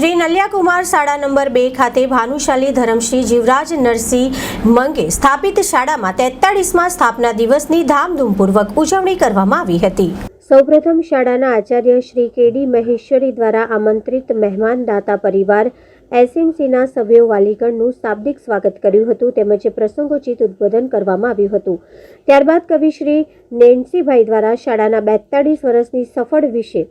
શ્રી નલિયાકુમાર શાળા નંબર બે ખાતે ભાનુશાલી ધરમશ્રી જીવરાજ નરસિંહ મંગે સ્થાપિત શાળામાં તેતાળીસમાં સ્થાપના દિવસની ધામધૂમપૂર્વક ઉજવણી કરવામાં આવી હતી. સૌપ્રથમ શાળાના આચાર્ય શ્રી કેડી મહેશ્વરી દ્વારા આમંત્રિત મહેમાન દાતા પરિવાર એસએમસીના સભ્યો વાલીગણનું શાબ્દિક સ્વાગત કર્યું હતું તેમજ પ્રસંગોચિત ઉદ્બોધન કરવામાં આવ્યું હતું. ત્યારબાદ કવિ શ્રી નેન્સીભાઈ દ્વારા શાળાના બેતાળીસ વર્ષની સફળ વિશે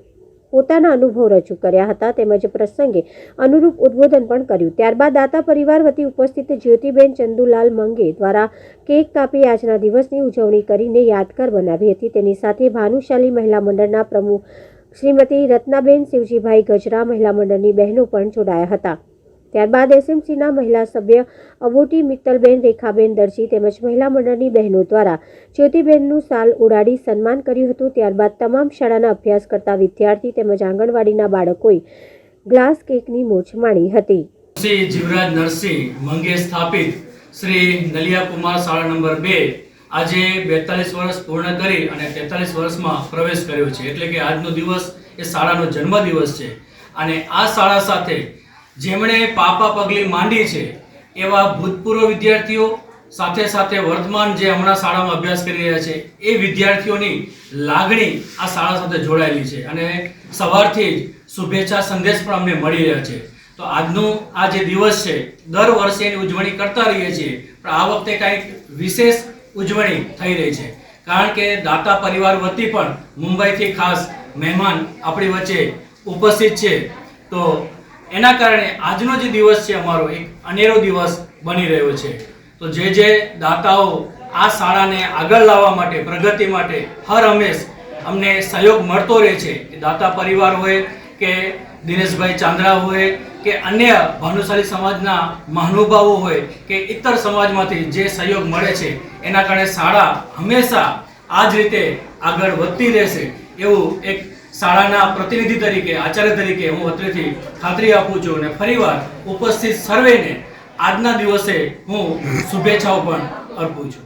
પોતાના અનુભવ રજૂ કર્યા હતા તેમજ પ્રસંગે અનુરૂપ ઉદ્બોધન પણ કર્યું. ત્યારબાદ દાતા પરિવાર વતી ઉપસ્થિત જ્યોતિબેન ચંદુલાલ મંગે દ્વારા કેક કાપી આજના દિવસની ઉજવણી કરીને યાદગાર બનાવી હતી. તેની સાથે ભાનુશાલી મહિલા મંડળના પ્રમુખ શ્રીમતી રત્નાબેન શિવજીભાઈ ગજરા મહિલા મંડળની બહેનો પણ જોડાયા હતા. ત્યારબાદ એસએમસીના મહિલા સભ્ય અબોટી મિત્તલબેન, રેખાબેન દરજી તેમજ મહિલા મંડળની બહેનો દ્વારા જ્યોતિબેનનું સાલ ઉડાડી સન્માન કર્યું હતું. ત્યારબાદ તમામ શાળાના અભ્યાસ કરતા વિદ્યાર્થી તેમજ આંગણવાડીના બાળકોએ ગ્લાસ કેકની મોજ માણી હતી. શ્રી જીવરાજ નરસિંહ મંગે સ્થાપિત શ્રી નલિયા શાળા નંબર બે આજે બેતાલીસ વર્ષ પૂર્ણ કરી અને તેતાલીસ વર્ષમાં પ્રવેશ કર્યો છે. એટલે કે આજનો દિવસ એ શાળાનો જન્મદિવસ છે. અને આ શાળા સાથે જેમણે પાપા પગલી માંડી છે, એવા ભૂતપૂર્વ વિદ્યાર્થીઓ સાથે સાથે વર્તમાન જે હમણાં શાળામાં અભ્યાસ કરી રહ્યા છે, એ વિદ્યાર્થીઓની લાગણી આ શાળા સાથે જોડાયેલી છે અને સવારથી જ શુભેચ્છા સંદેશ પણ અમને મળી રહ્યા છે. તો આજનું આ જે દિવસ છે, દર વર્ષે એની ઉજવણી કરતા રહીએ છીએ, પણ આ વખતે કંઈક વિશેષ ઉજવણી થઈ રહી છે. કારણ કે દાતા પરિવાર વતી પણ મુંબઈથી ખાસ મહેમાન આપણી વચ્ચે ઉપસ્થિત છે. તો એના કારણે આજનો જે દિવસ છે અમારો, એક અનેરો દિવસ બની રહ્યો છે. તો જે જે દાતાઓ આ શાળાને આગળ લાવવા માટે, પ્રગતિ માટે હર હંમેશ અમને સહયોગ મળતો રહે છે, એ દાતા પરિવાર હોય કે દિનેશભાઈ ચાંદ્રા હોય કે અન્ય ભાનુશાલી સમાજના મહાનુભાવો હોય કે ઇતર સમાજમાંથી જે સહયોગ મળે છે, એના કારણે શાળા હંમેશા આ જ રીતે આગળ વધતી રહેશે એવું એક શાળાના પ્રતિનિધિ તરીકે, આચાર્ય તરીકે હું અત્રેથી ખાતરી આપું છું અને ફરીવાર ઉપસ્થિત સર્વેને આજના દિવસે હું શુભેચ્છાઓ પણ અર્પું છું.